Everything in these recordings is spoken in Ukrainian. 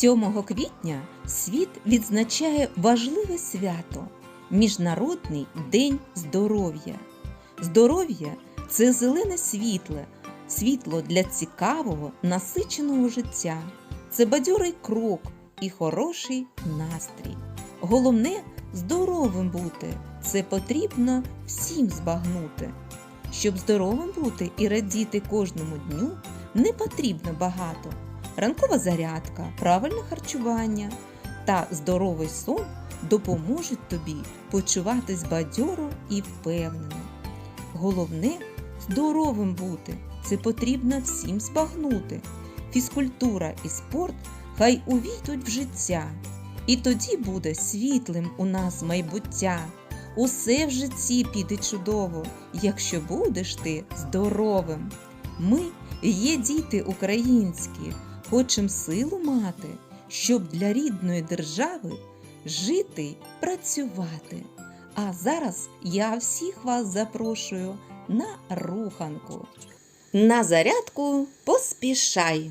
7 квітня світ відзначає важливе свято Міжнародний день здоров'я. Здоров'я це зелене світле, світло для цікавого, насиченого життя. Це бадьорий крок і хороший настрій. Головне здоровим бути. Це потрібно всім збагнути. Щоб здоровим бути і радіти кожному дню, не потрібно багато. Ранкова зарядка, правильне харчування та здоровий сон допоможуть тобі почуватись бадьоро і впевнено. Головне здоровим бути. Це потрібно всім збагнути. Фізкультура і спорт хай увійдуть в життя. І тоді буде світлим у нас майбуття. Усе в житті піде чудово, якщо будеш ти здоровим. Ми є діти українські, хочем силу мати, щоб для рідної держави жити й працювати. А зараз я всіх вас запрошую на руханку. На зарядку поспішай!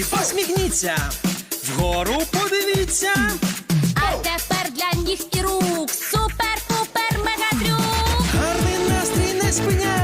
друзі, посміхніться, вгору подивіться. А тепер для ніг і рук супер-пупер мегадрюк. Гарний настрій не спиняє.